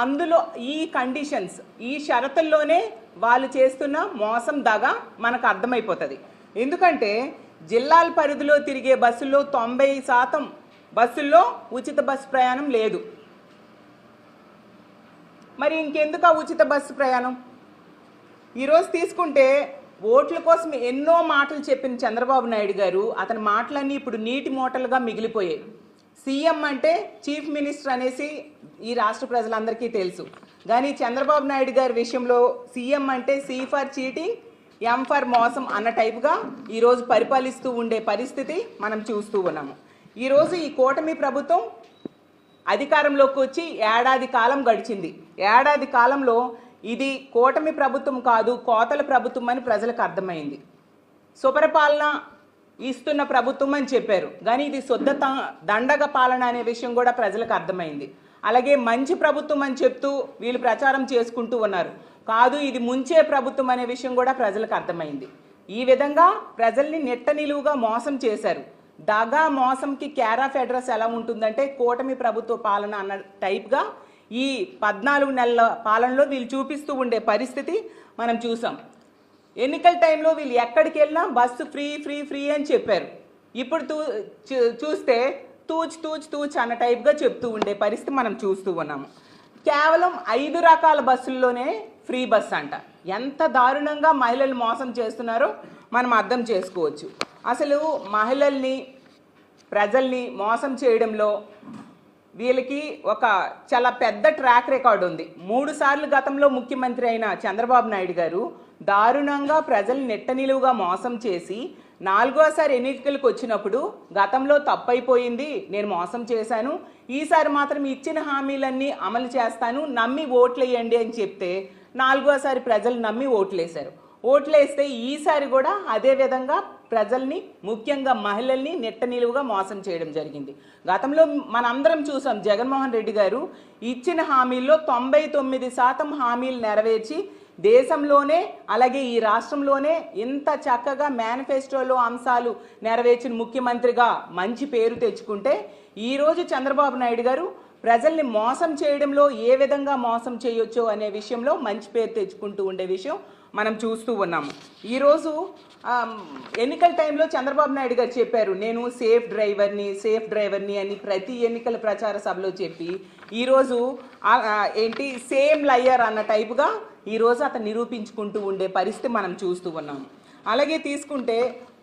అందులో ఈ కండిషన్స్ ఈ షరతుల్లోనే వాళ్ళు చేస్తున్న మోసం దగ మనకు అర్థమైపోతుంది. ఎందుకంటే జిల్లాల పరిధిలో తిరిగే బస్సుల్లో తొంభై శాతం బస్సుల్లో ఉచిత బస్సు ప్రయాణం లేదు. మరి ఇంకెందుకు ఆ ఉచిత బస్సు ప్రయాణం? ఈరోజు తీసుకుంటే ఓట్ల కోసం ఎన్నో మాటలు చెప్పిన చంద్రబాబు నాయుడు గారు అతని మాటలన్నీ ఇప్పుడు నీటి మూటలుగా మిగిలిపోయాయి. సీఎం అంటే చీఫ్ మినిస్టర్ అనేసి ఈ రాష్ట్ర ప్రజలందరికీ తెలుసు. కానీ చంద్రబాబు నాయుడు గారి విషయంలో సీఎం అంటే C for cheating M for మోసం అన్న టైపుగా ఈరోజు పరిపాలిస్తూ ఉండే పరిస్థితి మనం చూస్తూ ఉన్నాము. ఈరోజు ఈ కూటమి ప్రభుత్వం అధికారంలోకి వచ్చి ఏడాది కాలం గడిచింది. ఏడాది కాలంలో ఇది కూటమి ప్రభుత్వం కాదు కోతల ప్రభుత్వం అని ప్రజలకు అర్థమైంది. సుపరిపాలన ఇస్తున్న ప్రభుత్వం అని చెప్పారు. కానీ ఇది శుద్ధ త- దండగ పాలన అనే విషయం కూడా ప్రజలకు అర్థమైంది. అలాగే మంచి ప్రభుత్వం అని చెప్తూ వీళ్ళు ప్రచారం చేసుకుంటూ ఉన్నారు. కాదు ఇది ముంచే ప్రభుత్వం అనే విషయం కూడా ప్రజలకు అర్థమైంది. ఈ విధంగా ప్రజల్ని నెట్ట నిలువుగా మోసం చేశారు. దగా మోసంకి క్యారాఫ్ అడ్రస్ ఎలా ఉంటుందంటే కూటమి ప్రభుత్వ పాలన అన్న టైప్గా ఈ పద్నాలుగు నెలల పాలనలో వీళ్ళు చూపిస్తూ ఉండే పరిస్థితి మనం చూసాం. ఎన్నికల టైంలో వీళ్ళు ఎక్కడికి వెళ్ళినా బస్సు ఫ్రీ ఫ్రీ ఫ్రీ అని చెప్పారు. ఇప్పుడు తూ చూస్తే తూచ్ తూచ్ తూచ్ అన్న టైప్గా చెప్తూ ఉండే పరిస్థితి మనం చూస్తూ ఉన్నాము. కేవలం ఐదు రకాల బస్సుల్లోనే ఫ్రీ బస్ అంట. ఎంత దారుణంగా మహిళలు మోసం చేస్తున్నారో మనం అర్థం చేసుకోవచ్చు. అసలు మహిళల్ని ప్రజల్ని మోసం చేయడంలో వీళ్ళకి ఒక చాలా పెద్ద ట్రాక్ రికార్డు ఉంది. మూడు సార్లు గతంలో ముఖ్యమంత్రి అయిన చంద్రబాబు నాయుడు గారు దారుణంగా ప్రజలు నెట్ట నిలువుగా మోసం చేసి నాలుగోసారి ఎన్నికలకు వచ్చినప్పుడు గతంలో తప్పైపోయింది నేను మోసం చేశాను ఈసారి మాత్రం ఇచ్చిన హామీలన్నీ అమలు చేస్తాను నమ్మి ఓట్లేయండి అని చెప్తే నాలుగోసారి ప్రజలు నమ్మి ఓట్లేశారు. ఓట్లేస్తే ఈసారి కూడా అదే విధంగా ప్రజల్ని ముఖ్యంగా మహిళల్ని నెట్ట నిలువుగా మోసం చేయడం జరిగింది. గతంలో మనందరం చూసాం జగన్మోహన్ రెడ్డి గారు ఇచ్చిన హామీల్లో తొంభై తొమ్మిది శాతం హామీలు నెరవేర్చి దేశంలోనే అలాగే ఈ రాష్ట్రంలోనే ఇంత చక్కగా మేనిఫెస్టోలో అంశాలు నెరవేర్చిన ముఖ్యమంత్రిగా మంచి పేరు తెచ్చుకుంటే ఈరోజు చంద్రబాబు నాయుడు గారు ప్రజల్ని మోసం చేయడంలో ఏ విధంగా మోసం చేయొచ్చో అనే విషయంలో మంచి పేరు తెచ్చుకుంటూ ఉండే విషయం మనం చూస్తూ ఉన్నాము. ఈరోజు ఎన్నికల టైంలో చంద్రబాబు నాయుడు గారు చెప్పారు నేను సేఫ్ డ్రైవర్ని సేఫ్ డ్రైవర్ని అని ప్రతి ఎన్నికల ప్రచార సభలో చెప్పి ఈరోజు ఏంటి సేమ్ లయ్యర్ అన్న టైపుగా ఈరోజు అతను నిరూపించుకుంటూ ఉండే పరిస్థితి మనం చూస్తూ ఉన్నాం. అలాగే తీసుకుంటే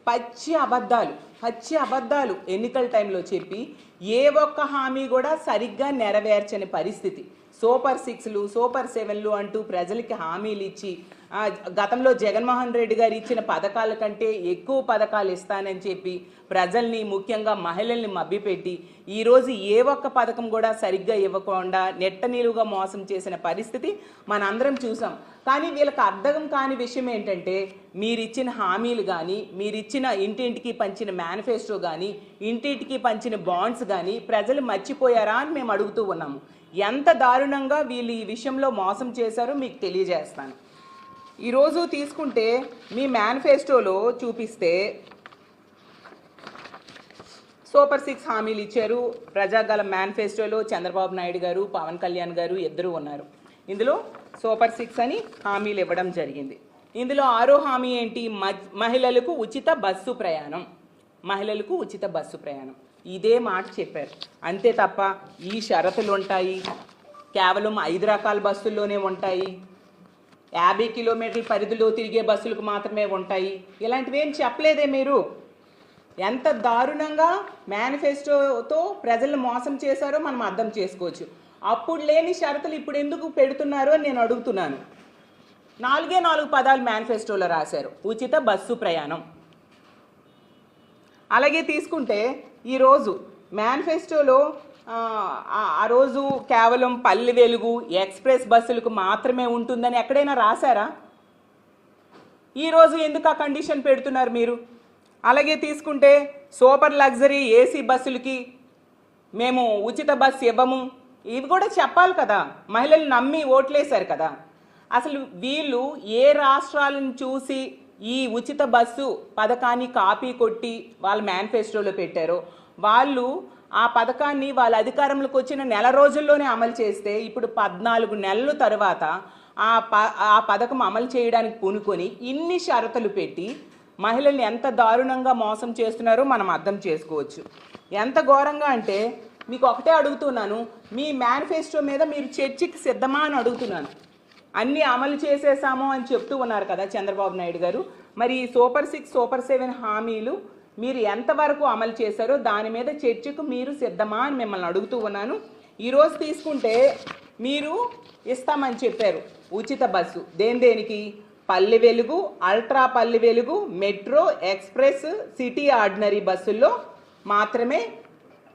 పచ్చి అబద్ధాలు పచ్చి అబద్ధాలు ఎన్నికల టైంలో చెప్పి ఏ ఒక్క హామీ కూడా సరిగ్గా నెరవేర్చని పరిస్థితి. సూపర్ సిక్స్లు సూపర్ సెవెన్లు అంటూ ప్రజలకి హామీలు ఇచ్చి గతంలో జగన్మోహన్ రెడ్డి గారు ఇచ్చిన పథకాల కంటే ఎక్కువ పథకాలు ఇస్తానని చెప్పి ప్రజల్ని ముఖ్యంగా మహిళల్ని మభ్యపెట్టి ఈరోజు ఏ ఒక్క పథకం కూడా సరిగ్గా ఇవ్వకుండా నెట్ట నిలువుగా మోసం చేసిన పరిస్థితి మనందరం చూసాం. కానీ వీళ్ళకి అర్థం కాని విషయం ఏంటంటే మీరిచ్చిన హామీలు కానీ మీరిచ్చిన ఇంటింటికి పంచిన మేనిఫెస్టో కానీ ఇంటింటికి పంచిన బాండ్స్ కానీ ప్రజలు మర్చిపోయారా అని మేము అడుగుతూ ఉన్నాము. ఎంత దారుణంగా వీళ్ళు ఈ విషయంలో మోసం చేశారో మీకు తెలియజేస్తాను. ఈరోజు తీసుకుంటే మీ మేనిఫెస్టోలో చూపిస్తే సూపర్ సిక్స్ హామీలు ఇచ్చారు. ప్రజాగల మేనిఫెస్టోలో చంద్రబాబు నాయుడు గారు పవన్ కళ్యాణ్ గారు ఇద్దరు ఉన్నారు. ఇందులో సూపర్ సిక్స్ అని హామీలు ఇవ్వడం జరిగింది. ఇందులో ఆరో హామీ ఏంటి? మహిళలకు ఉచిత బస్సు ప్రయాణం. మహిళలకు ఉచిత బస్సు ప్రయాణం. ఇదే మాట చెప్పారు. అంతే తప్ప ఈ షరతులు ఉంటాయి. కేవలం ఐదు రకాల బస్సుల్లోనే ఉంటాయి. యాభై కిలోమీటర్ల పరిధిలో తిరిగే బస్సులకు మాత్రమే ఉంటాయి. ఇలాంటివి ఏం చెప్పలేదే మీరు? ఎంత దారుణంగా మేనిఫెస్టోతో ప్రజలను మోసం చేశారో మనం అర్థం చేసుకోవచ్చు. అప్పుడు లేని షరతులు ఇప్పుడు ఎందుకు పెడుతున్నారో అని నేను అడుగుతున్నాను. నాలుగే నాలుగు పదాలు మేనిఫెస్టోలో రాశారు. ఉచిత బస్సు ప్రయాణం. అలాగే తీసుకుంటే ఈరోజు మేనిఫెస్టోలో ఆ, రోజు కేవలం పల్లె వెలుగు ఎక్స్ప్రెస్ బస్సులకు మాత్రమే ఉంటుందని ఎక్కడైనా రాశారా? ఈరోజు ఎందుకు ఆ కండిషన్ పెడుతున్నారు మీరు? అలాగే తీసుకుంటే సూపర్ లగ్జరీ ఏసీ బస్సులకి మేము ఉచిత బస్సు ఇవ్వము. ఇవి కూడా చెప్పాలి కదా. మహిళలు నమ్మి ఓట్లేశారు కదా. అసలు వీళ్ళు ఏ రాష్ట్రాలను చూసి ఈ ఉచిత బస్సు పథకాన్ని కాపీ కొట్టి వాళ్ళ మేనిఫెస్టోలో పెట్టారో. వాళ్ళు ఆ పథకాన్ని వాళ్ళ అధికారంలోకి వచ్చిన నెల రోజుల్లోనే అమలు చేస్తే ఇప్పుడు పద్నాలుగు నెలల తర్వాత ఆ ప ఆ పథకం అమలు చేయడానికి పూనుకొని ఇన్ని షరతులు పెట్టి మహిళల్ని ఎంత దారుణంగా మోసం చేస్తున్నారో మనం అర్థం చేసుకోవచ్చు. ఎంత ఘోరంగా అంటే మీకు ఒకటే అడుగుతున్నాను మీ మేనిఫెస్టో మీద మీరు చర్చకి సిద్ధమా అని అడుగుతున్నాను. అన్ని అమలు చేసేసాము అని చెప్తూ ఉన్నారు కదా చంద్రబాబు నాయుడు గారు. మరి ఈ సూపర్ సిక్స్ సూపర్ సెవెన్ హామీలు మీరు ఎంతవరకు అమలు చేశారో దాని మీద చర్చకు మీరు సిద్ధమా అని మిమ్మల్ని అడుగుతూ ఉన్నాను. ఈరోజు తీసుకుంటే మీరు ఇస్తామని చెప్పారు. ఉచిత బస్సు. దేని దేనికి? Palle Velugu ultra Palle Velugu metro express city ordinary బస్సుల్లో మాత్రమే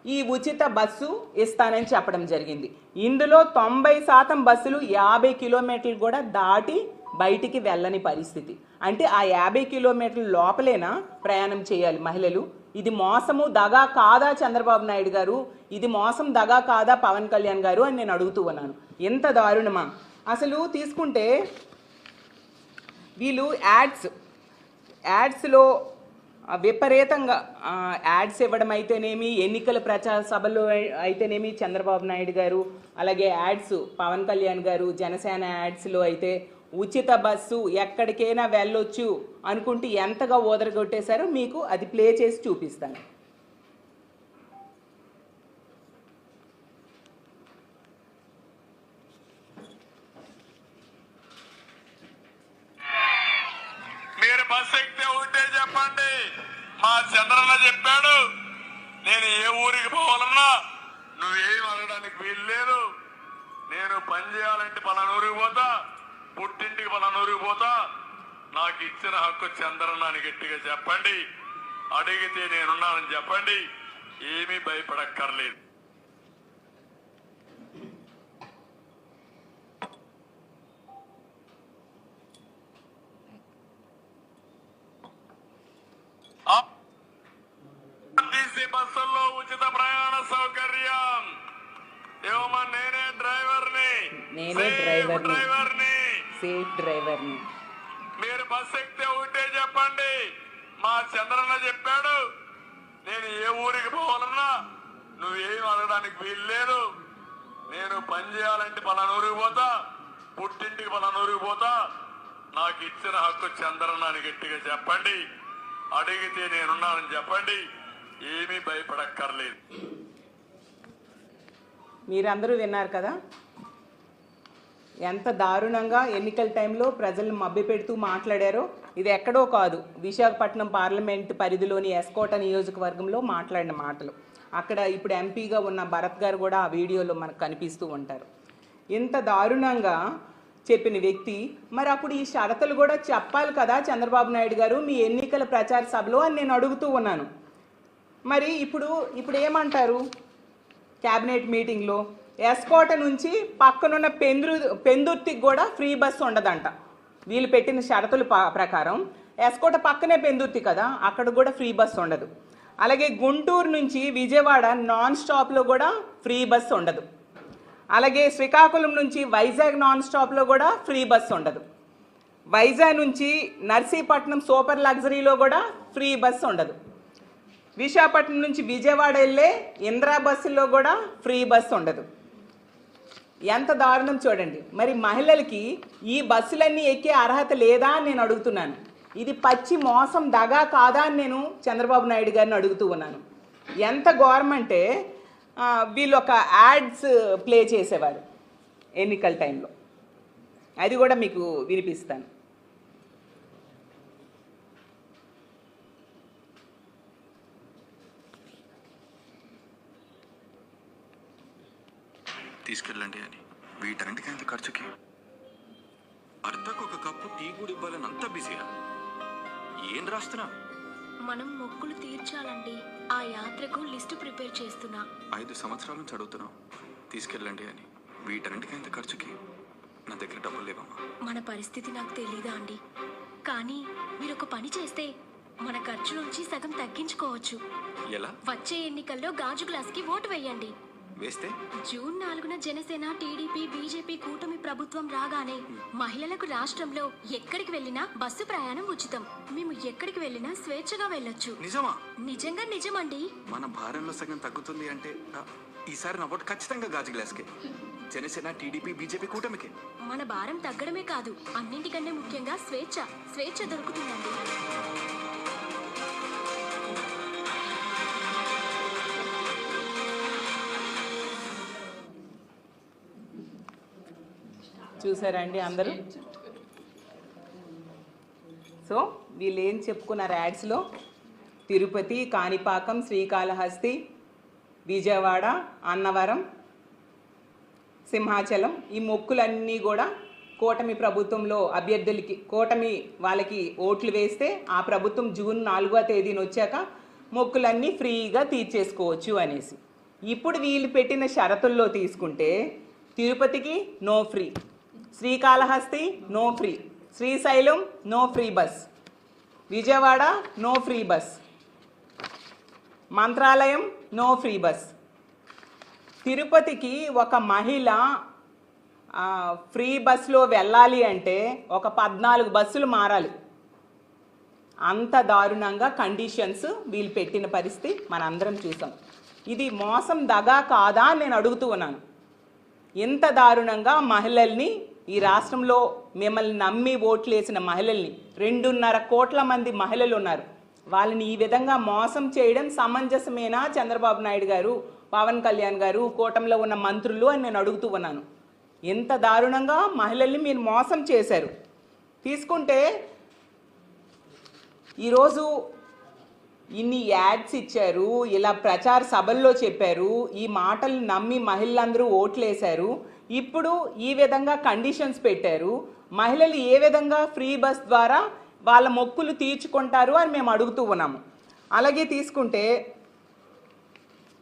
ఈ ఉచిత బస్సు ఇస్తానని చెప్పడం జరిగింది. ఇందులో తొంభై శాతం బస్సులు యాభై కిలోమీటర్లు కూడా దాటి బయటికి వెళ్ళని పరిస్థితి. అంటే ఆ యాభై కిలోమీటర్ల లోపలేనా ప్రయాణం చేయాలి మహిళలు? ఇది మోసము దగా కాదా చంద్రబాబు నాయుడు గారు? ఇది మోసం దగా కాదా పవన్ కళ్యాణ్ గారు అని నేను అడుగుతూ ఉన్నాను. ఎంత దారుణమా? అసలు తీసుకుంటే వీళ్ళు యాడ్స్ యాడ్స్లో విపరీతంగా యాడ్స్ ఇవ్వడం అయితేనేమి ఎన్నికల ప్రచార సభలు అయితేనేమి చంద్రబాబు నాయుడు గారు అలాగే యాడ్స్ పవన్ కళ్యాణ్ గారు జనసేన యాడ్స్లో అయితే ఉచిత బస్సు ఎక్కడికైనా వెళ్ళొచ్చు అనుకుంటే ఎంతగా ఓదరగొట్టేశారో మీకు అది ప్లే చేసి చూపిస్తాను మీరు బస్ ఎక్కితే ఉంటే చెప్పండి మా చంద్రన్న చెప్పాడు నేను ఏ ఊరికి పోవాలన్నా నువ్వేం అడగడానికి వీలు లేదు నేను పని చేయాలంటే పలానా ఊరికి పోతా పుట్టింటికి పలానా ఊరికి పోతా. నాకు ఇచ్చిన హక్కు చంద్రన్న అని గట్టిగా చెప్పండి. అడిగితే నేనున్నానని చెప్పండి. ఏమీ భయపడక్కర్లేదు. ఆర్టీసీ బస్సుల్లో ఉచిత ప్రయాణ సౌకర్యం. ఏమమ్మా నేనే డ్రైవర్ని. నేనే సేఫ్ డ్రైవర్ని. సేఫ్ డ్రైవర్ని. మీరు బస్ ఎక్కితే ఉంటే చెప్పండి. మా చంద్రన్న చెప్పాడు నేను ఏ ఊరికి పోవాలన్నా నువ్వేం అడగడానికి వీలు లేదు నేను పని చేయాలంటే పలానా ఊరికి పోతా పుట్టింటికి పలానా ఊరికి పోతా. నాకు ఇచ్చిన హక్కు చంద్రన్న అని గట్టిగా చెప్పండి. అడిగితే నేనున్నానని చెప్పండి. ఏమీ భయపడక్కర్లేదు. మీరందరూ విన్నారు కదా? ఎంత దారుణంగా ఎన్నికల టైంలో ప్రజలను మభ్యపెడుతూ మాట్లాడారో ఇది ఎక్కడో కాదు. విశాఖపట్నం పార్లమెంట్ పరిధిలోని ఎస్కోట నియోజకవర్గంలో మాట్లాడిన మాటలు. అక్కడ ఇప్పుడు ఎంపీగా ఉన్న భరత్ గారు కూడా ఆ వీడియోలో మనకు కనిపిస్తూ ఉంటారు. ఇంత దారుణంగా చెప్పిన వ్యక్తి మరి అప్పుడు ఈ షరతులు కూడా చెప్పాలి కదా చంద్రబాబు నాయుడు గారు? మీ ఎన్నికల ప్రచార సభలో అని నేను అడుగుతూ ఉన్నాను. మరి ఇప్పుడు ఇప్పుడు ఏమంటారు? క్యాబినెట్ మీటింగ్లో ఎస్కోట నుంచి పక్కనున్న పెందురు పెందుర్తికి కూడా ఫ్రీ బస్సు ఉండదంట. వీళ్ళు పెట్టిన షరతుల ప్రకారం ఎస్కోట పక్కనే పెందుర్తి కదా అక్కడ కూడా ఫ్రీ బస్సు ఉండదు. అలాగే గుంటూరు నుంచి విజయవాడ నాన్ స్టాప్లో కూడా ఫ్రీ బస్సు ఉండదు. అలాగే శ్రీకాకుళం నుంచి వైజాగ్ నాన్ స్టాప్లో కూడా ఫ్రీ బస్సు ఉండదు. వైజాగ్ నుంచి నర్సీపట్నం సూపర్ లగ్జరీలో కూడా ఫ్రీ బస్సు ఉండదు. విశాఖపట్నం నుంచి విజయవాడ వెళ్ళే ఇందిరా బస్సులో కూడా ఫ్రీ బస్సు ఉండదు. ఎంత దారుణం చూడండి. మరి మహిళలకి ఈ బస్సులన్నీ ఎక్కే అర్హత లేదా అని నేను అడుగుతున్నాను. ఇది పచ్చి మోసం దగా కాదా అని నేను చంద్రబాబు నాయుడు గారిని అడుగుతూ ఉన్నాను. ఎంత గవర్నమెంటే ఆ, వీళ్ళు ఒక యాడ్స్ ప్లే చేసేవారు ఎన్నికల టైంలో. అది కూడా మీకు వినిపిస్తాను. తీసుకెళ్ళండి అని. వీటన్నిటికీ ఎంత ఖర్చుకి? భర్తకు ఒక కప్పు టీ కూడా ఇవ్వాలని అంత బిజీయా? ఏం రాస్తున్నా? మనం మొక్కులు తీర్చాలండి. ఆ యాత్రకు లిస్టు ప్రిపేర్ చేస్తున్నా. ఐదు సంవత్సరాల నుంచి అడుగుతున్నావు. తీసుకెళ్ళండి అని. వీటన్నిటికీ ఎంత ఖర్చుకి? నా దగ్గర డబ్బులు లేవమ్మా. మన పరిస్థితి నాకు తెలీదా అండి? కానీ మీరు ఒక పని చేస్తే మన ఖర్చు నుంచి సగం తగ్గించుకోవచ్చు. ఎలా? వచ్చే ఎన్నికల్లో గాజు గ్లాస్కి ఓటు వేయండి. వేస్తే? జూన్ నాలుగున జనసేన టీడీపీ బీజేపీ కూటమి ప్రభుత్వం రాగానే మహిళలకు రాష్ట్రంలో ఎక్కడికి వెళ్ళినా బస్సు ప్రయాణం ఉచితం. మేము ఎక్కడికి వెళ్ళినా స్వేచ్ఛగా వెళ్ళొచ్చు. నిజమా? నిజంగా నిజమండి. మన భారంలో సగం తగ్గుతుంది అంటే ఆ, ఈసారి నా ఓటు ఖచ్చితంగా గాజు గ్లాస్కే. జనసేన టీడీపీ బీజేపీ కూటమికి. మన భారం తగ్గడమే కాదు అన్నింటికంటే ముఖ్యంగా స్వేచ్ఛ స్వేచ్ఛ దొరుకుతుందండి. చూసారండి అందరూ? సో వీళ్ళు ఏం చెప్పుకున్నారు యాడ్స్లో? తిరుపతి కాణిపాకం శ్రీకాళహస్తి విజయవాడ అన్నవరం సింహాచలం. ఈ మొక్కులన్నీ కూడా కూటమి ప్రభుత్వంలో అభ్యర్థులకి కూటమి వాళ్ళకి ఓట్లు వేస్తే ఆ ప్రభుత్వం జూన్ నాలుగవ తేదీన వచ్చాక మొక్కులన్నీ ఫ్రీగా తీర్చేసుకోవచ్చు అనేసి. ఇప్పుడు వీళ్ళు పెట్టిన షరతుల్లో తీసుకుంటే తిరుపతికి no free. Srikalahasti no free Srisailam no free bus Vijayawada no free bus Mantralayam no free bus తిరుపతికి ఒక మహిళ ఫ్రీ బస్సులో వెళ్ళాలి అంటే ఒక పద్నాలుగు బస్సులు మారాలి. అంత దారుణంగా కండిషన్స్ వీళ్ళు పెట్టిన పరిస్థితి మనందరం చూసాం. ఇది మోసం దగా కాదా నేను అడుగుతూ ఉన్నాను. ఇంత దారుణంగా మహిళల్ని ఈ రాష్ట్రంలో మిమ్మల్ని నమ్మి ఓట్లు వేసిన మహిళల్ని రెండున్నర కోట్ల మంది మహిళలు ఉన్నారు. వాళ్ళని ఈ విధంగా మోసం చేయడం సమంజసమేనా చంద్రబాబు నాయుడు గారు పవన్ కళ్యాణ్ గారు కూటమిలో ఉన్న మంత్రులు అని నేను అడుగుతూ ఉన్నాను. ఎంత దారుణంగా మహిళల్ని మీరు మోసం చేశారు. తీసుకుంటే ఈరోజు ఇన్ని యాడ్స్ ఇచ్చారు ఇలా ప్రచార సభల్లో చెప్పారు ఈ మాటలు నమ్మి మహిళలందరూ ఓట్లేశారు. ఇప్పుడు ఈ విధంగా కండిషన్స్ పెట్టారు. మహిళలు ఏ విధంగా ఫ్రీ బస్ ద్వారా వాళ్ళ మొక్కులు తీర్చుకుంటారు అని మేము అడుగుతూ ఉన్నాము. అలాగే తీసుకుంటే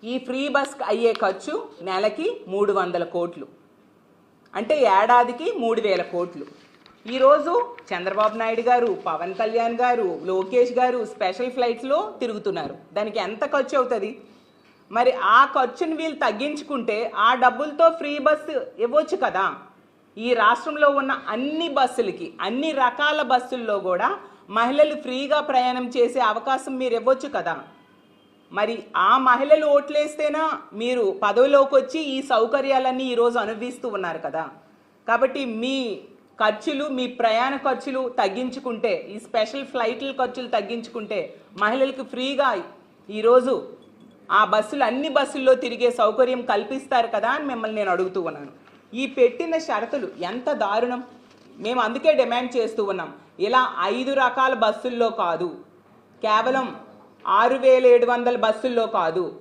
ఈ ఫ్రీ బస్ అయ్యే ఖర్చు నెలకి మూడు వందల కోట్లు. అంటే ఏడాదికి మూడు వేల కోట్లు. ఈరోజు చంద్రబాబు నాయుడు గారు పవన్ కళ్యాణ్ గారు లోకేష్ గారు స్పెషల్ ఫ్లైట్స్లో తిరుగుతున్నారు. దానికి ఎంత ఖర్చు అవుతుంది? మరి ఆ ఖర్చుని వీళ్ళు తగ్గించుకుంటే ఆ డబ్బులతో ఫ్రీ బస్సు ఇవ్వచ్చు కదా. ఈ రాష్ట్రంలో ఉన్న అన్ని బస్సులకి అన్ని రకాల బస్సుల్లో కూడా మహిళలు ఫ్రీగా ప్రయాణం చేసే అవకాశం మీరు ఇవ్వచ్చు కదా. మరి ఆ మహిళలు ఓట్లేస్తేనా మీరు పదవిలోకి వచ్చి ఈ సౌకర్యాలన్నీ ఈరోజు అనుభవిస్తూ ఉన్నారు కదా. కాబట్టి మీ ఖర్చులు మీ ప్రయాణ ఖర్చులు తగ్గించుకుంటే ఈ స్పెషల్ ఫ్లైట్ల ఖర్చులు తగ్గించుకుంటే మహిళలకు ఫ్రీగా ఈరోజు ఆ బస్సులు అన్ని బస్సుల్లో తిరిగే సౌకర్యం కల్పిస్తారు కదా అని మిమ్మల్ని నేను అడుగుతూ ఉన్నాను. ఈ పెట్టిన షరతులు ఎంత దారుణం? మేము అందుకే డిమాండ్ చేస్తూ ఉన్నాం. ఇలా ఐదు రకాల బస్సుల్లో కాదు. కేవలం ఆరు వేల ఏడు వందల బస్సుల్లో కాదు.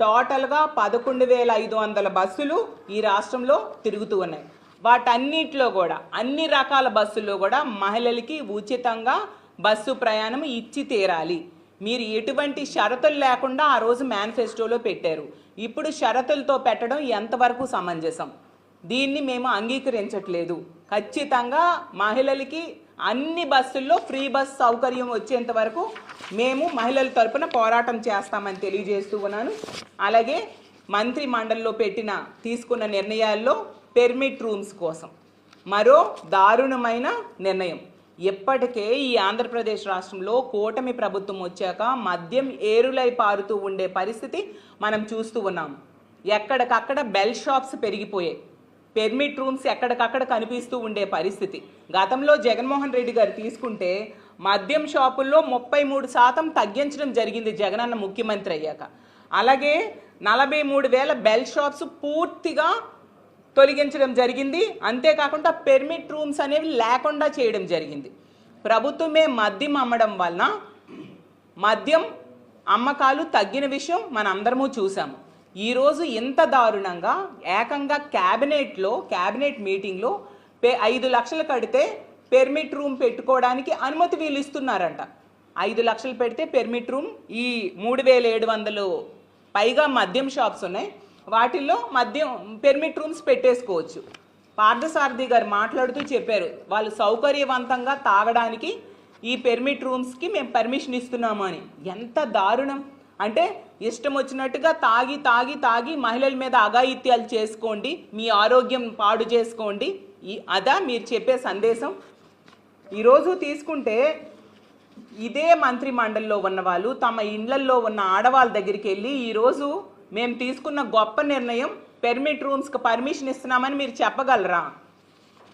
టోటల్గా పదకొండు వేల ఐదు వందల బస్సులు ఈ రాష్ట్రంలో తిరుగుతూ ఉన్నాయి. వాటన్నిటిలో కూడా అన్ని రకాల బస్సుల్లో కూడా మహిళలకి ఉచితంగా బస్సు ప్రయాణం ఇచ్చి తీరాలి. మీరు ఎటువంటి షరతులు లేకుండా ఆ రోజు మేనిఫెస్టోలో పెట్టారు. ఇప్పుడు షరతులతో పెట్టడం ఎంతవరకు సమంజసం? దీన్ని మేము అంగీకరించట్లేదు. ఖచ్చితంగా మహిళలకి అన్ని బస్సుల్లో ఫ్రీ బస్ సౌకర్యం వచ్చేంత వరకు మేము మహిళల తరపున పోరాటం చేస్తామని తెలియజేస్తూ ఉన్నాను. అలాగే మంత్రి మండలిలో పెట్టిన తీసుకున్న నిర్ణయాల్లో పెర్మిట్ రూమ్స్ కోసం. మరో దారుణమైన నిర్ణయం. ఎప్పటికే ఈ ఆంధ్రప్రదేశ్ రాష్ట్రంలో కూటమి ప్రభుత్వం వచ్చాక మద్యం ఏరులై పారుతూ ఉండే పరిస్థితి మనం చూస్తూ ఉన్నాం. ఎక్కడికక్కడ బెల్ షాప్స్ పెరిగిపోయాయి. పెర్మిట్ రూమ్స్ ఎక్కడికక్కడ కనిపిస్తూ ఉండే పరిస్థితి. గతంలో జగన్మోహన్ రెడ్డి గారు తీసుకుంటే మద్యం షాపుల్లో ముప్పై మూడు శాతం తగ్గించడం జరిగింది జగనన్న ముఖ్యమంత్రి అయ్యాక. అలాగే నలభై మూడు వేల బెల్ షాప్స్ పూర్తిగా తొలగించడం జరిగింది. అంతేకాకుండా పెర్మిట్ రూమ్స్ అనేవి లేకుండా చేయడం జరిగింది. ప్రభుత్వమే మద్యం అమ్మడం వలన మద్యం అమ్మకాలు తగ్గిన విషయం మనందరము చూసాము ఈరోజు ఇంత దారుణంగా ఏకంగా క్యాబినెట్లో క్యాబినెట్ మీటింగ్లో పే ఐదు లక్షలు కడితే పెర్మిట్ రూమ్ పెట్టుకోవడానికి అనుమతి వీళ్ళు ఇస్తున్నారంట. ఐదు లక్షలు పెడితే పెర్మిట్ రూమ్ ఈ మూడు వేల ఏడు వందలు పైగా మద్యం షాప్స్ ఉన్నాయి. వాటిల్లో మద్యం పెర్మిట్ రూమ్స్ పెట్టేసుకోవచ్చు. పార్థసారథి గారు మాట్లాడుతూ చెప్పారు వాళ్ళు సౌకర్యవంతంగా తాగడానికి ఈ పెర్మిట్ రూమ్స్కి మేము పర్మిషన్ ఇస్తున్నాము అని. ఎంత దారుణం. అంటే ఇష్టం వచ్చినట్టుగా తాగి తాగి తాగి మహిళల మీద అఘాయిత్యాలు చేసుకోండి మీ ఆరోగ్యం పాడు చేసుకోండి. ఈ అదా మీరు చెప్పే సందేశం. ఈరోజు తీసుకుంటే ఇదే మంత్రి మండలిలో ఉన్న వాళ్ళు తమ ఇండ్లల్లో ఉన్న ఆడవాళ్ళ దగ్గరికి వెళ్ళి ఈరోజు మేము తీసుకున్న గొప్ప నిర్ణయం పెర్మిట్ రూమ్స్కి పర్మిషన్ ఇస్తున్నామని మీరు చెప్పగలరా?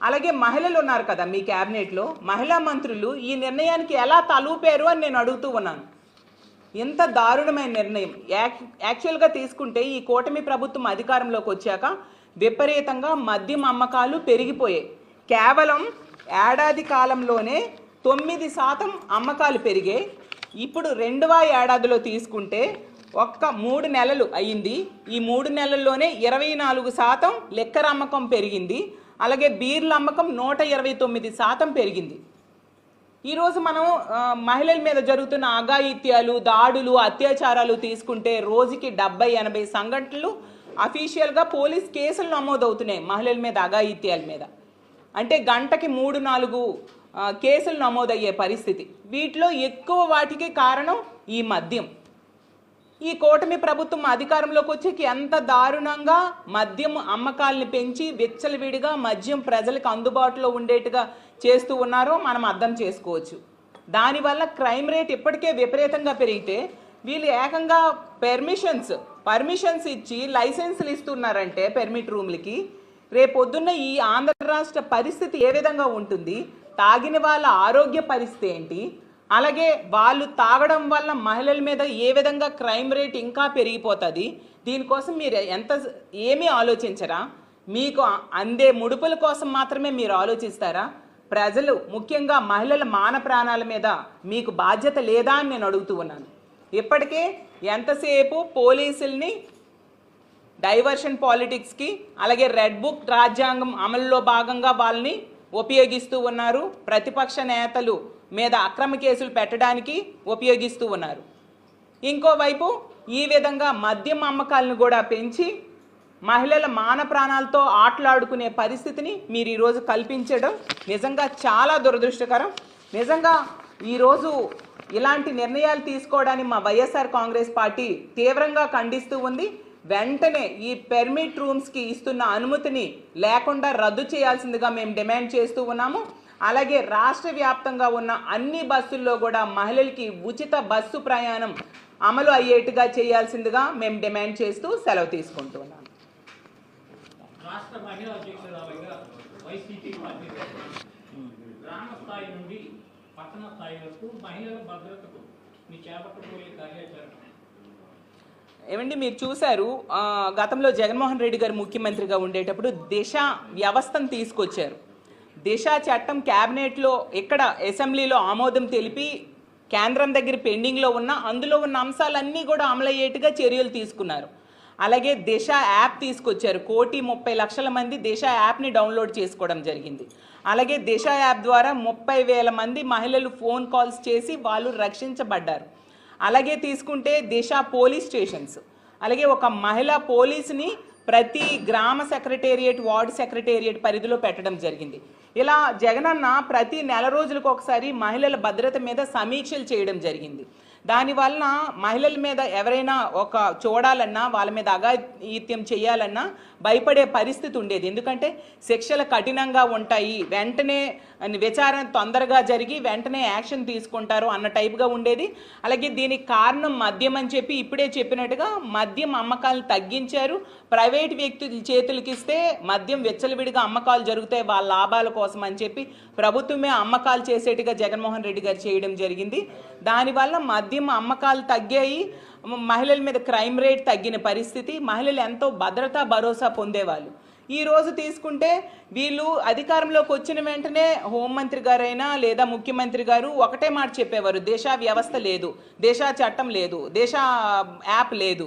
అలాగే మహిళలు ఉన్నారు కదా మీ క్యాబినెట్లో మహిళా మంత్రులు ఈ నిర్ణయానికి ఎలా తలూపారు అని నేను అడుగుతూ ఉన్నాను. ఇంత దారుణమైన నిర్ణయం. యాక్ యాక్చువల్గా తీసుకుంటే ఈ కూటమి ప్రభుత్వం అధికారంలోకి వచ్చాక విపరీతంగా మద్యం అమ్మకాలు పెరిగిపోయాయి. కేవలం ఏడాది కాలంలోనే తొమ్మిది శాతం అమ్మకాలు పెరిగాయి. ఇప్పుడు రెండవ ఏడాదిలో తీసుకుంటే ఒక్క మూడు నెలలు అయ్యింది. ఈ మూడు నెలల్లోనే ఇరవై నాలుగు శాతం లెక్కర అమ్మకం పెరిగింది. అలాగే బీర్ల అమ్మకం నూట ఇరవై తొమ్మిది శాతం పెరిగింది. ఈరోజు మనం మహిళల మీద జరుగుతున్న అఘాయిత్యాలు దాడులు అత్యాచారాలు తీసుకుంటే రోజుకి డెబ్బై ఎనభై సంఘటనలు అఫీషియల్గా పోలీస్ కేసులు నమోదవుతున్నాయి మహిళల మీద అఘాయిత్యాల మీద. అంటే గంటకి మూడు నాలుగు కేసులు నమోదయ్యే పరిస్థితి. వీటిలో ఎక్కువ వాటికి కారణం ఈ మద్యం. ఈ కూటమి ప్రభుత్వం అధికారంలోకి వచ్చేకి ఎంత దారుణంగా మద్యం అమ్మకాల్ని పెంచి విచ్చలవిడిగా మద్యం ప్రజలకు అందుబాటులో ఉండేట్టుగా చేస్తూ ఉన్నారో మనం అర్థం చేసుకోవచ్చు. దానివల్ల క్రైమ్ రేట్ ఇప్పటికే విపరీతంగా పెరిగితే వీళ్ళు ఏకంగా పెర్మిషన్స్ పర్మిషన్స్ ఇచ్చి లైసెన్సులు ఇస్తున్నారంటే పెర్మిట్ రూమ్లకి. రేపొద్దున్న ఈ ఆంధ్ర రాష్ట్ర పరిస్థితి ఏ విధంగా ఉంటుంది? తాగిన వాళ్ళ ఆరోగ్య పరిస్థితి ఏంటి? అలాగే వాళ్ళు తాగడం వల్ల మహిళల మీద ఏ విధంగా క్రైమ్ రేట్ ఇంకా పెరిగిపోతుంది దీనికోసం మీరు ఎంత ఏమీ ఆలోచించరా? మీకు అందే ముడుపుల కోసం మాత్రమే మీరు ఆలోచిస్తారా? ప్రజలు ముఖ్యంగా మహిళల మాన ప్రాణాల మీద మీకు బాధ్యత లేదా అని నేను అడుగుతూ ఉన్నాను. ఇప్పటికే ఎంతసేపు పోలీసుల్ని డైవర్షన్ పాలిటిక్స్కి అలాగే రెడ్ బుక్ రాజ్యాంగం అమలులో భాగంగా వాళ్ళని ఉపయోగిస్తూ ఉన్నారు. ప్రతిపక్ష నేతలు మీద అక్రమ కేసులు పెట్టడానికి ఉపయోగిస్తూ ఉన్నారు. ఇంకోవైపు ఈ విధంగా మద్యం అమ్మకాలను కూడా పెంచి మహిళల మాన ప్రాణాలతో ఆటలాడుకునే పరిస్థితిని మీరు ఈరోజు కల్పించడం నిజంగా చాలా దురదృష్టకరం. నిజంగా ఈరోజు ఇలాంటి నిర్ణయాలు తీసుకోవడానికి మా వైఎస్ఆర్ కాంగ్రెస్ పార్టీ తీవ్రంగా ఖండిస్తూ ఉంది. వెంటనే ఈ పెర్మిట్ రూమ్స్కి ఇస్తున్న అనుమతిని లేకుండా రద్దు చేయాల్సిందిగా మేము డిమాండ్ చేస్తూ ఉన్నాము. అలాగే రాష్ట్ర వ్యాప్తంగా ఉన్న అన్ని బస్సుల్లో కూడా మహిళలకి ఉచిత బస్సు ప్రయాణం అమలు అయ్యేట్టుగా చేయాల్సిందిగా మేము డిమాండ్ చేస్తూ సెలవు తీసుకుంటున్నాము రాష్ట్ర మహిళా అధ్యక్షురాలుగా వైసీపీ పార్టీ తరఫున గ్రామ స్థాయి నుండి పట్టణ స్థాయి వరకు మహిళల భద్రతకు మీ చేపట్టబోయే కార్యాచరణ. ఏమండి మీరు చూశారు గతంలో జగన్మోహన్ రెడ్డి గారు ముఖ్యమంత్రిగా ఉండేటప్పుడు దిశ వ్యవస్థను తీసుకొచ్చారు. దిశ చట్టం క్యాబినెట్లో ఇక్కడ అసెంబ్లీలో ఆమోదం తెలిపి కేంద్రం దగ్గర పెండింగ్లో ఉన్న అందులో ఉన్న అంశాలన్నీ కూడా అమలయ్యేట్టుగా చర్యలు తీసుకున్నారు. అలాగే దిశ యాప్ తీసుకొచ్చారు. కోటి ముప్పై లక్షల మంది దిశ యాప్ని డౌన్లోడ్ చేసుకోవడం జరిగింది. అలాగే దిశ యాప్ ద్వారా ముప్పై వేల మంది మహిళలు ఫోన్ కాల్స్ చేసి వాళ్ళు రక్షించబడ్డారు. అలాగే తీసుకుంటే దిశ పోలీస్ స్టేషన్స్. అలాగే ఒక మహిళా పోలీసుని ప్రతి గ్రామ సెక్రటేరియట్ వార్డు సెక్రటేరియట్ పరిధిలో పెట్టడం జరిగింది. ఇలా జగనన్న ప్రతి నెల రోజులకు ఒకసారి మహిళల భద్రత మీద సమీక్షలు చేయడం జరిగింది. దానివలన మహిళల మీద ఎవరైనా ఒక చూడాలన్నా వాళ్ళ మీద అఘాయిత్యం చేయాలన్నా భయపడే పరిస్థితి ఉండేది. ఎందుకంటే శిక్షలు కఠినంగా ఉంటాయి. వెంటనే విచారణ తొందరగా జరిగి వెంటనే యాక్షన్ తీసుకుంటారు అన్న టైప్గా ఉండేది. అలాగే దీనికి కారణం మద్యం అని చెప్పి ఇప్పుడే చెప్పినట్టుగా మద్యం అమ్మకాలను తగ్గించారు. ప్రైవేట్ వ్యక్తుల చేతులకి ఇస్తే మద్యం వెచ్చలవిడిగా అమ్మకాలు జరుగుతాయి వాళ్ళ లాభాల కోసం అని చెప్పి ప్రభుత్వమే అమ్మకాలు చేసేట్టుగా జగన్మోహన్ రెడ్డి గారు చేయడం జరిగింది. దానివల్ల మద్యం అమ్మకాలు తగ్గాయి. మహిళల మీద క్రైమ్ రేట్ తగ్గిన పరిస్థితి. మహిళలు ఎంతో భద్రతా భరోసా పొందేవాళ్ళు. ఈరోజు తీసుకుంటే వీళ్ళు అధికారంలోకి వచ్చిన వెంటనే హోంమంత్రి గారైనా లేదా ముఖ్యమంత్రి గారు ఒకటే మాట చెప్పేవారు. దేశ వ్యవస్థ లేదు. దేశ చట్టం లేదు. దేశ యాప్ లేదు.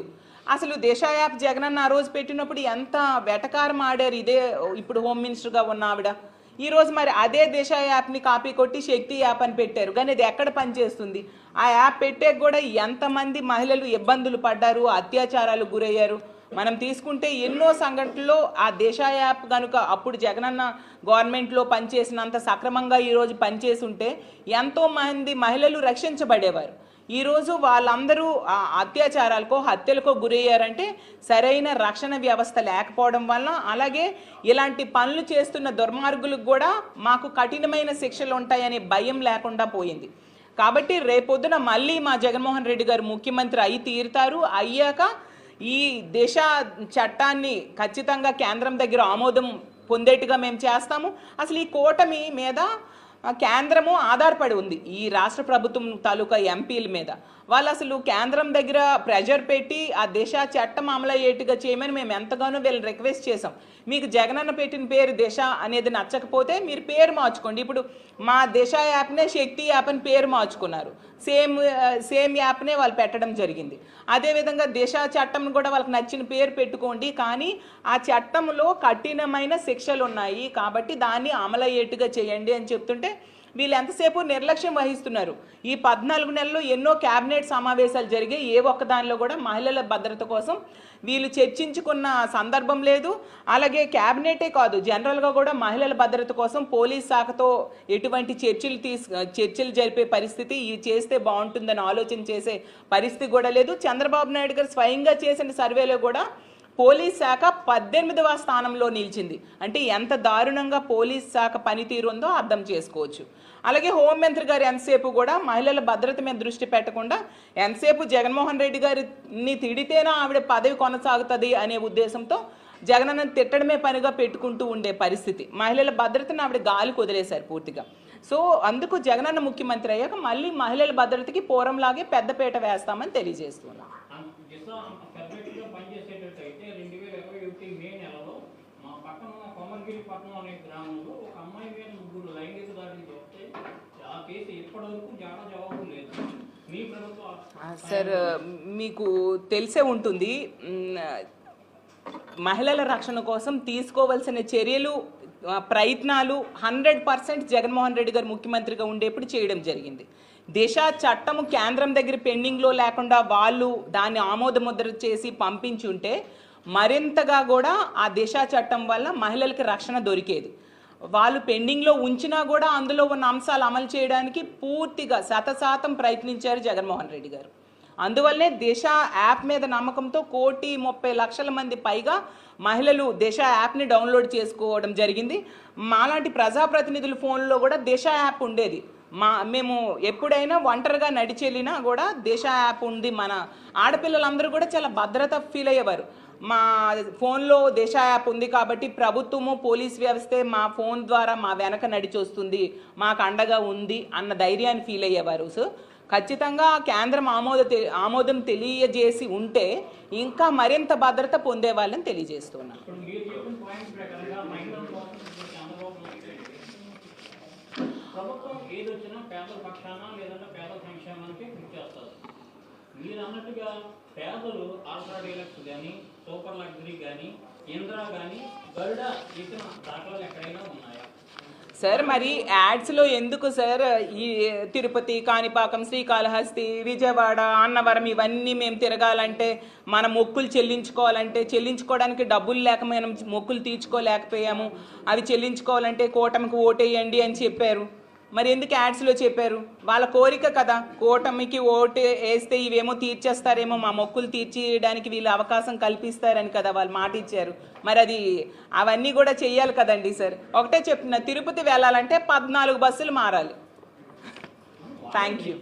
అసలు దేశ యాప్ జగనన్న ఆ రోజు పెట్టినప్పుడు ఎంత వెటకారం ఆడారు. ఇదే ఇప్పుడు హోమ్ మినిస్టర్గా ఉన్న ఆవిడ. ఈరోజు మరి అదే దిశ యాప్ని కాపీ కొట్టి శక్తి యాప్ అని పెట్టారు. కానీ అది ఎక్కడ పనిచేస్తుంది? ఆ యాప్ పెట్టే కూడా ఎంతమంది మహిళలు ఇబ్బందులు పడ్డారు అత్యాచారాలు గురయ్యారు. మనం తీసుకుంటే ఎన్నో సంఘటనలో ఆ దేశ యాప్ కనుక అప్పుడు జగనన్న గవర్నమెంట్లో పనిచేసినంత సక్రమంగా ఈరోజు పనిచేసి ఉంటే ఎంతో మంది మహిళలు రక్షించబడేవారు. ఈరోజు వాళ్ళందరూ అత్యాచారాలకో హత్యలకో గురయ్యారంటే సరైన రక్షణ వ్యవస్థ లేకపోవడం వలన అలాగే ఇలాంటి పనులు చేస్తున్న దుర్మార్గులకు కూడా మాకు కఠినమైన శిక్షలు ఉంటాయనే భయం లేకుండా పోయింది. కాబట్టి రేపొద్దున మళ్ళీ మా జగన్మోహన్ రెడ్డి గారు ముఖ్యమంత్రి అయి తీరుతారు. అయ్యాక ఈ దేశ చట్టాన్ని ఖచ్చితంగా కేంద్రం దగ్గర ఆమోదం పొందేట్టుగా మేము చేస్తాము. అసలు ఈ కూటమి మీద కేంద్రము ఆధారపడి ఉంది ఈ రాష్ట్ర ప్రభుత్వం తాలూకా ఎంపీల మీద. వాళ్ళు అసలు కేంద్రం దగ్గర ప్రెషర్ పెట్టి ఆ దిశ చట్టం అమలయ్యేట్టుగా చేయమని మేము ఎంతగానో వీళ్ళని రిక్వెస్ట్ చేసాం మీకు జగనన్న పెట్టిన పేరు దిశ అనేది నచ్చకపోతే మీరు పేరు మార్చుకోండి. ఇప్పుడు మా దిశ యాప్నే శక్తి యాప్ అని పేరు మార్చుకున్నారు. సేమ్ సేమ్ యాప్నే వాళ్ళు పెట్టడం జరిగింది. అదేవిధంగా దిశ చట్టం కూడా వాళ్ళకి నచ్చిన పేరు పెట్టుకోండి. కానీ ఆ చట్టంలో కఠినమైన శిక్షలు ఉన్నాయి కాబట్టి దాన్ని అమలయ్యేట్టుగా చేయండి అని చెప్తుంటే వీళ్ళు ఎంతసేపు నిర్లక్ష్యం వహిస్తున్నారు? ఈ పద్నాలుగు నెలల్లో ఎన్నో క్యాబినెట్ సమావేశాలు జరిగాయి ఏ ఒక్క దానిలో కూడా మహిళల భద్రత కోసం వీళ్ళు చర్చించుకున్న సందర్భం లేదు. అలాగే క్యాబినెటే కాదు జనరల్గా కూడా మహిళల భద్రత కోసం పోలీస్ శాఖతో ఎటువంటి చర్చలు తీసు చర్చలు జరిపే పరిస్థితి ఇది చేస్తే బాగుంటుందని ఆలోచన చేసే పరిస్థితి కూడా లేదు. చంద్రబాబు నాయుడు గారు స్వయంగా చేసిన సర్వేలో కూడా పోలీస్ శాఖ పద్దెనిమిదవ స్థానంలో నిలిచింది. అంటే ఎంత దారుణంగా పోలీస్ శాఖ పనితీరు ఉందో అర్థం చేసుకోవచ్చు. అలాగే హోంమంత్రి గారు ఎంతసేపు కూడా మహిళల భద్రత మీద దృష్టి పెట్టకుండా ఎంతసేపు జగన్మోహన్ రెడ్డి గారిని తిడితేనా ఆవిడ పదవి కొనసాగుతుంది అనే ఉద్దేశంతో జగనన్న తిట్టడమే పనిగా పెట్టుకుంటూ ఉండే పరిస్థితి. మహిళల భద్రతను ఆవిడ గాలికి వదిలేశారు పూర్తిగా. సో అందుకు జగనన్న ముఖ్యమంత్రి అయ్యాక మళ్ళీ మహిళల భద్రతకి పూర్వంలాగే పెద్దపీట వేస్తామని తెలియజేస్తున్నాం. పక్కన ఉన్న కొమరగిరి పట్టణం అనే గ్రామంలో ఒక అమ్మాయి మీద ముగ్గురు లైంగిక దాడులు చేస్తే ఆ కేసు ఇప్పటివరకు జాడ జవాబు లేదు. మీ ప్రభుత్వం సార్ మీకు తెలిసే ఉంటుంది మహిళల రక్షణ కోసం తీసుకోవాల్సిన చర్యలు ప్రయత్నాలు హండ్రెడ్ పర్సెంట్ జగన్మోహన్ రెడ్డి గారు ముఖ్యమంత్రిగా ఉండేప్పుడు చేయడం జరిగింది. దిశ చట్టము కేంద్రం దగ్గర పెండింగ్లో లేకుండా వాళ్ళు దాన్ని ఆమోదముద్ర చేసి పంపించి ఉంటే మరింతగా కూడా ఆ దిశ చట్టం వల్ల మహిళలకి రక్షణ దొరికేది. వాళ్ళు పెండింగ్లో ఉంచినా కూడా అందులో ఉన్న అంశాలు అమలు చేయడానికి పూర్తిగా శతశాతం ప్రయత్నించారు జగన్మోహన్ రెడ్డి గారు. అందువల్లనే దిశ యాప్ మీద నమ్మకంతో కోటి ముప్పై లక్షల మంది పైగా మహిళలు దిశ యాప్ని డౌన్లోడ్ చేసుకోవడం జరిగింది. మాలాంటి ప్రజాప్రతినిధుల ఫోన్లో కూడా దిశ యాప్ ఉండేది. మా మేము ఎప్పుడైనా ఒంటరిగా నడిచెళ్ళినా కూడా దిశ యాప్ ఉంది మన ఆడపిల్లలందరూ కూడా చాలా భద్రత ఫీల్ అయ్యేవారు. మా ఫోన్లో దేశ యాప్ ఉంది కాబట్టి ప్రభుత్వము పోలీస్ వ్యవస్థే మా ఫోన్ ద్వారా మా వెనక నడిచొస్తుంది మాకు అండగా ఉంది అన్న ధైర్యాన్ని ఫీల్ అయ్యేవారు. సో ఖచ్చితంగా కేంద్రం ఆమోద ఆమోదం తెలియజేసి ఉంటే ఇంకా మరింత భద్రత పొందేవాళ్ళని తెలియజేస్తున్నాను. మీరు ప్రభుత్వం ఏది పేదల పక్షాన లేదంటే పేదల సంక్షేమానికి కృషి చేస్తారు. మీరు అన్నట్టుగా పేదలు ఆల్రెడీ డీలక్స్ కానీ సూపర్ లగ్జరీ కానీ ఇంద్రా కానీ గరుడ ఇచ్చిన దాఖలాలు ఎక్కడైనా ఉన్నాయా? సార్ మరి యాడ్స్లో ఎందుకు సార్ ఈ తిరుపతి కాణిపాకం శ్రీకాళహస్తి విజయవాడ అన్నవరం ఇవన్నీ మేము తిరగాలంటే మన మొక్కులు చెల్లించుకోవాలంటే చెల్లించుకోవడానికి డబ్బులు లేక మనం మొక్కులు తీర్చుకోలేకపోయాము. అవి చెల్లించుకోవాలంటే కూటమికి ఓటేయండి అని చెప్పారు. మరి ఎందుకు యాడ్స్లో చెప్పారు? వాళ్ళ కోరిక కదా. కూటమికి ఓటు వేస్తే ఇవేమో తీర్చేస్తారేమో మా మొక్కులు తీర్చేయడానికి వీళ్ళు అవకాశం కల్పిస్తారని కదా వాళ్ళు మాట ఇచ్చారు మరి అది అవన్నీ కూడా చెయ్యాలి కదండి సార్. ఒకటే చెప్తున్నా తిరుపతి వెళ్ళాలంటే పద్నాలుగు బస్సులు మారాలి. Thank you